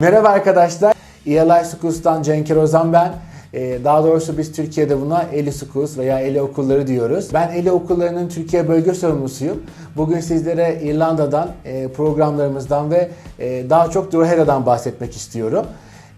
Merhaba arkadaşlar. ELI Schools'tan Cenker Ozan ben. Ee, Daha doğrusu biz Türkiye'de buna Eli Schools veya Eli Okulları diyoruz. Ben Eli Okulları'nın Türkiye bölge sorumlusuyum. Bugün sizlere İrlanda'dan, e, programlarımızdan ve e, daha çok Drogheda'dan bahsetmek istiyorum.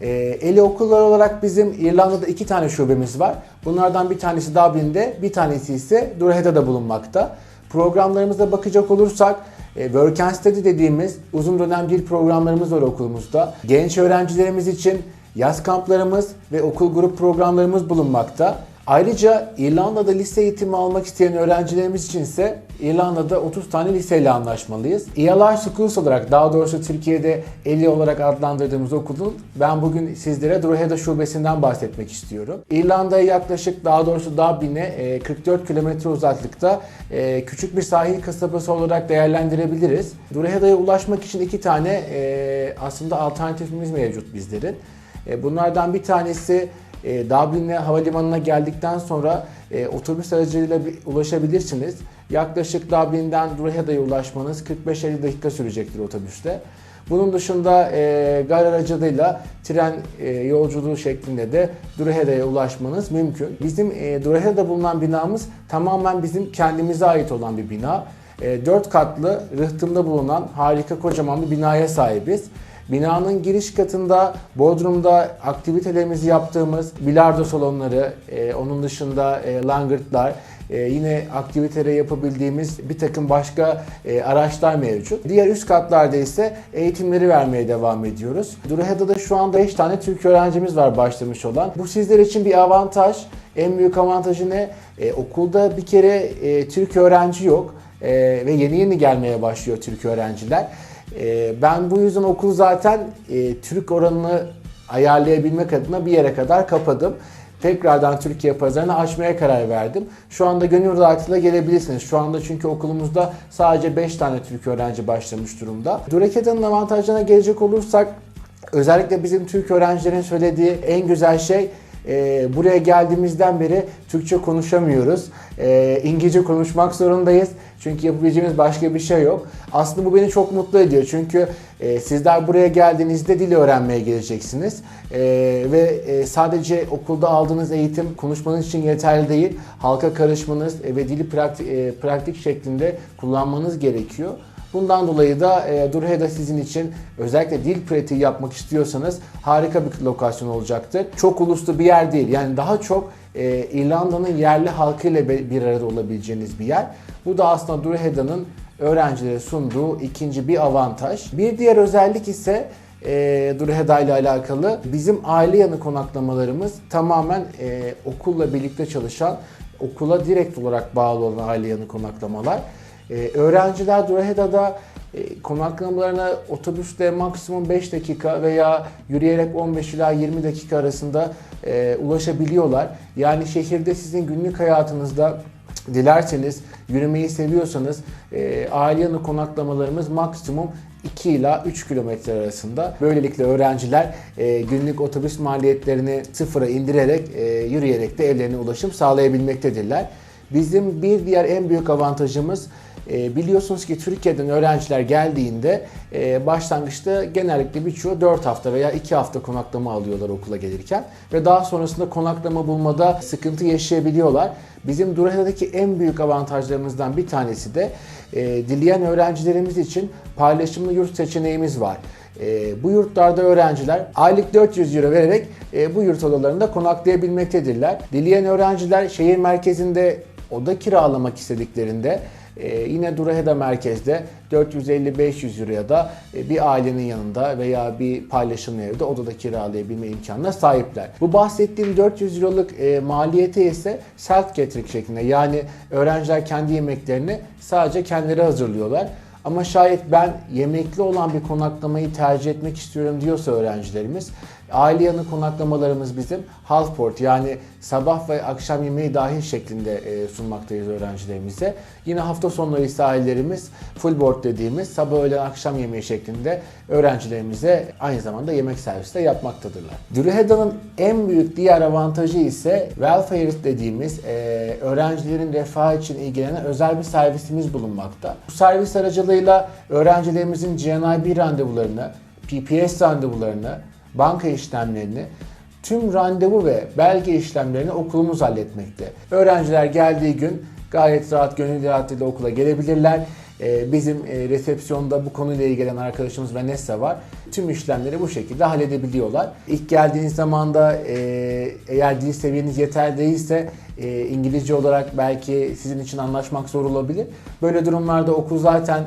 E, Eli Okulları olarak bizim İrlanda'da iki tane şubemiz var. Bunlardan bir tanesi Dublin'de, bir tanesi ise Drogheda'da bulunmakta. Programlarımıza bakacak olursak e, Work and Study dediğimiz uzun dönem dil programlarımız var okulumuzda. Genç öğrencilerimiz için yaz kamplarımız ve okul grup programlarımız bulunmakta. Ayrıca İrlanda'da lise eğitimi almak isteyen öğrencilerimiz için ise İrlanda'da 30 tane liseyle anlaşmalıyız. ELR Schools olarak daha doğrusu Türkiye'de ELI olarak adlandırdığımız okulun ben bugün sizlere Drogheda şubesinden bahsetmek istiyorum. İrlanda'ya yaklaşık daha doğrusu Dublin'e e, 44 kilometre uzaklıkta e, küçük bir sahil kasabası olarak değerlendirebiliriz. Drogheda'ya ulaşmak için iki tane e, aslında alternatifimiz mevcut bizlerin. E, Bunlardan bir tanesi e, Dublin'e havalimanına geldikten sonra e, otobüs aracılığıyla bir- ulaşabilirsiniz. Yaklaşık Dublin'den Drogheda'ya ulaşmanız 45-50 dakika sürecektir otobüste. Bunun dışında e, gar aracılığıyla tren e, yolculuğu şeklinde de Drogheda'ya ulaşmanız mümkün. Bizim e, Drogheda'da bulunan binamız tamamen bizim kendimize ait olan bir bina. E, 4 katlı rıhtımda bulunan harika kocaman bir binaya sahibiz. Binanın giriş katında Bodrum'da aktivitelerimizi yaptığımız bilardo salonları, e, onun dışında e, langırtlar, e, yine aktiviteleri yapabildiğimiz bir takım başka e, araçlar mevcut. Diğer üst katlarda ise eğitimleri vermeye devam ediyoruz. Drogheda'da şu anda 5 tane Türk öğrencimiz var başlamış olan. Bu sizler için bir avantaj. En büyük avantajı ne? E, okulda bir kere e, Türk öğrenci yok E, ve yeni yeni gelmeye başlıyor Türk öğrenciler. Ee, Ben bu yüzden okul zaten e, Türk oranını ayarlayabilmek adına bir yere kadar kapadım. Tekrardan Türkiye pazarını açmaya karar verdim. Şu anda gönül rahatlığıyla gelebilirsiniz. Şu anda çünkü okulumuzda sadece 5 tane Türk öğrenci başlamış durumda. Duraketa'nın avantajlarına gelecek olursak özellikle bizim Türk öğrencilerin söylediği en güzel şey e, buraya geldiğimizden beri Türkçe konuşamıyoruz. E, İngilizce konuşmak zorundayız. Çünkü yapabileceğimiz başka bir şey yok. Aslında bu beni çok mutlu ediyor. Çünkü e, sizler buraya geldiğinizde dil öğrenmeye geleceksiniz. E, ve e, sadece okulda aldığınız eğitim konuşmanız için yeterli değil. Halka karışmanız e, ve dili praktik, e, pratik şeklinde kullanmanız gerekiyor. Bundan dolayı da e, Drogheda sizin için özellikle dil pratiği yapmak istiyorsanız harika bir lokasyon olacaktır. Çok uluslu bir yer değil. Yani daha çok e, İrlanda'nın yerli halkıyla bir arada olabileceğiniz bir yer. Bu da aslında Drogheda'nın öğrencilere sunduğu ikinci bir avantaj. Bir diğer özellik ise e, Drogheda ile alakalı bizim aile yanı konaklamalarımız tamamen e, okulla birlikte çalışan, okula direkt olarak bağlı olan aile yanı konaklamalar. Ee, öğrenciler Drogheda'da e, konaklamalarına otobüste maksimum 5 dakika veya yürüyerek 15 ila 20 dakika arasında e, ulaşabiliyorlar. Yani şehirde sizin günlük hayatınızda dilerseniz yürümeyi seviyorsanız e, aile yanı konaklamalarımız maksimum 2 ila 3 kilometre arasında. Böylelikle öğrenciler e, günlük otobüs maliyetlerini sıfıra indirerek e, yürüyerek de evlerine ulaşım sağlayabilmektedirler. Bizim bir diğer en büyük avantajımız e, biliyorsunuz ki Türkiye'den öğrenciler geldiğinde e, başlangıçta genellikle birçoğu 4 hafta veya 2 hafta konaklama alıyorlar okula gelirken ve daha sonrasında konaklama bulmada sıkıntı yaşayabiliyorlar. Bizim Drogheda'daki en büyük avantajlarımızdan bir tanesi de e, dileyen öğrencilerimiz için paylaşımlı yurt seçeneğimiz var. E, bu yurtlarda öğrenciler aylık 400 euro vererek e, bu yurt odalarında konaklayabilmektedirler. Dileyen öğrenciler şehir merkezinde oda kiralamak istediklerinde e, yine Drogheda merkezde 450-500 euroya da e, bir ailenin yanında veya bir paylaşımlı evde odada kiralayabilme imkanına sahipler. Bu bahsettiğim 400 euroluk e, maliyeti ise self catering şeklinde yani öğrenciler kendi yemeklerini sadece kendileri hazırlıyorlar. Ama şayet ben yemekli olan bir konaklamayı tercih etmek istiyorum diyorsa öğrencilerimiz aile yanı konaklamalarımız bizim half board yani sabah ve akşam yemeği dahil şeklinde e, sunmaktayız öğrencilerimize. Yine hafta sonları ise ailelerimiz full board dediğimiz sabah öğlen akşam yemeği şeklinde öğrencilerimize aynı zamanda yemek servisi de yapmaktadırlar. Drogheda'nın en büyük diğer avantajı ise welfare dediğimiz e, öğrencilerin refahı için ilgilenen özel bir servisimiz bulunmakta. Bu servis aracılığıyla öğrencilerimizin GNIB randevularını PPS randevularını, banka işlemlerini, tüm randevu ve belge işlemlerini okulumuz halletmekte. Öğrenciler geldiği gün gayet rahat, gönül rahatlığıyla okula gelebilirler. Ee, Bizim e, resepsiyonda bu konuyla ilgilenen arkadaşımız Vanessa var. Tüm işlemleri bu şekilde halledebiliyorlar. İlk geldiğiniz zaman da e, eğer dil seviyeniz yeter değilse e, İngilizce olarak belki sizin için anlaşmak zor olabilir. Böyle durumlarda okul zaten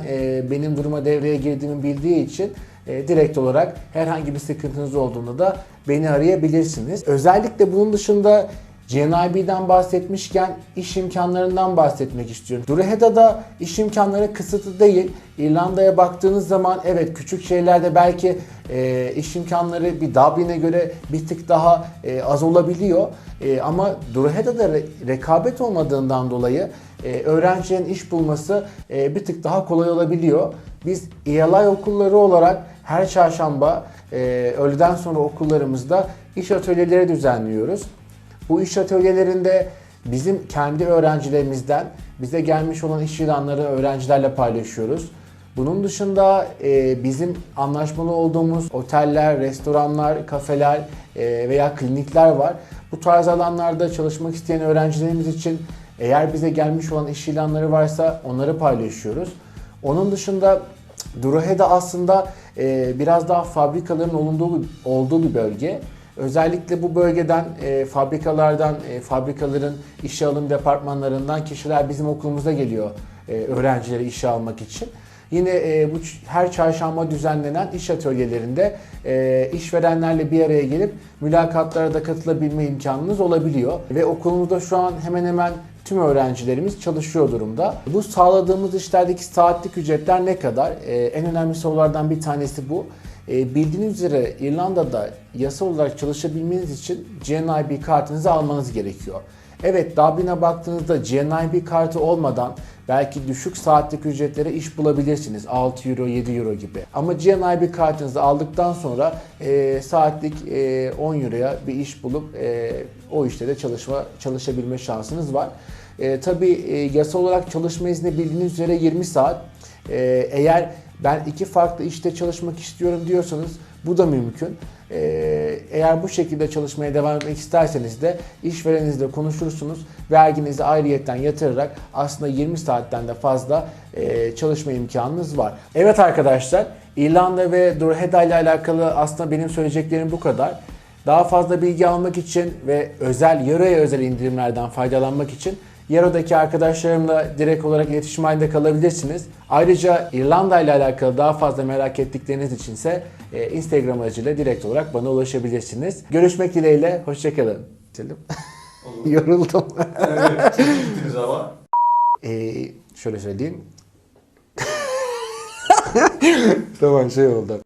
benim duruma devreye girdiğimi bildiği için e, direkt olarak herhangi bir sıkıntınız olduğunda da beni arayabilirsiniz. Özellikle bunun dışında GNIB'den bahsetmişken iş imkanlarından bahsetmek istiyorum. Durheda'da iş imkanları kısıtlı değil. İrlanda'ya baktığınız zaman evet küçük şehirlerde belki e, iş imkanları bir Dublin'e göre bir tık daha e, az olabiliyor. E, ama Durheda'da re- rekabet olmadığından dolayı e, öğrencilerin iş bulması e, bir tık daha kolay olabiliyor. Biz ELI okulları olarak her çarşamba e, öğleden sonra okullarımızda iş atölyeleri düzenliyoruz. Bu iş atölyelerinde bizim kendi öğrencilerimizden bize gelmiş olan iş ilanları öğrencilerle paylaşıyoruz. Bunun dışında e, bizim anlaşmalı olduğumuz oteller, restoranlar, kafeler e, veya klinikler var. Bu tarz alanlarda çalışmak isteyen öğrencilerimiz için eğer bize gelmiş olan iş ilanları varsa onları paylaşıyoruz. Onun dışında Duruheda aslında e, biraz daha fabrikaların olunduğu, olduğu bir bölge. Özellikle bu bölgeden, e, fabrikalardan, e, fabrikaların işe alım departmanlarından kişiler bizim okulumuza geliyor e, öğrencileri işe almak için. Yine e, bu her çarşamba düzenlenen iş atölyelerinde e, işverenlerle bir araya gelip mülakatlara da katılabilme imkanınız olabiliyor. Ve okulumuzda şu an hemen hemen tüm öğrencilerimiz çalışıyor durumda. Bu sağladığımız işlerdeki saatlik ücretler ne kadar? E, en önemli sorulardan bir tanesi bu. E, bildiğiniz üzere İrlanda'da yasal olarak çalışabilmeniz için GNIB kartınızı almanız gerekiyor. Evet Dublin'e baktığınızda GNIB kartı olmadan belki düşük saatlik ücretlere iş bulabilirsiniz. 6 euro 7 euro gibi. Ama GNIB kartınızı aldıktan sonra e, saatlik e, 10 euroya bir iş bulup e, o işte de çalışma çalışabilme şansınız var. E, tabii e, yasal olarak çalışma izni bildiğiniz üzere 20 saat. E, eğer ben iki farklı işte çalışmak istiyorum diyorsanız bu da mümkün. Ee, eğer bu şekilde çalışmaya devam etmek isterseniz de işvereninizle konuşursunuz. Verginizi ayrıyetten yatırarak aslında 20 saatten de fazla e, çalışma imkanınız var. Evet arkadaşlar İrlanda ve Drogheda ile alakalı aslında benim söyleyeceklerim bu kadar. Daha fazla bilgi almak için ve özel Euro'ya özel indirimlerden faydalanmak için Yaro'daki arkadaşlarımla direkt olarak iletişim halinde kalabilirsiniz. Ayrıca İrlanda ile alakalı daha fazla merak ettikleriniz içinse e, Instagram aracılığıyla direkt olarak bana ulaşabilirsiniz. Görüşmek dileğiyle, hoşçakalın. Yoruldum. Evet, çok gittiniz ama. Ee, şöyle söyleyeyim. tamam şey oldu.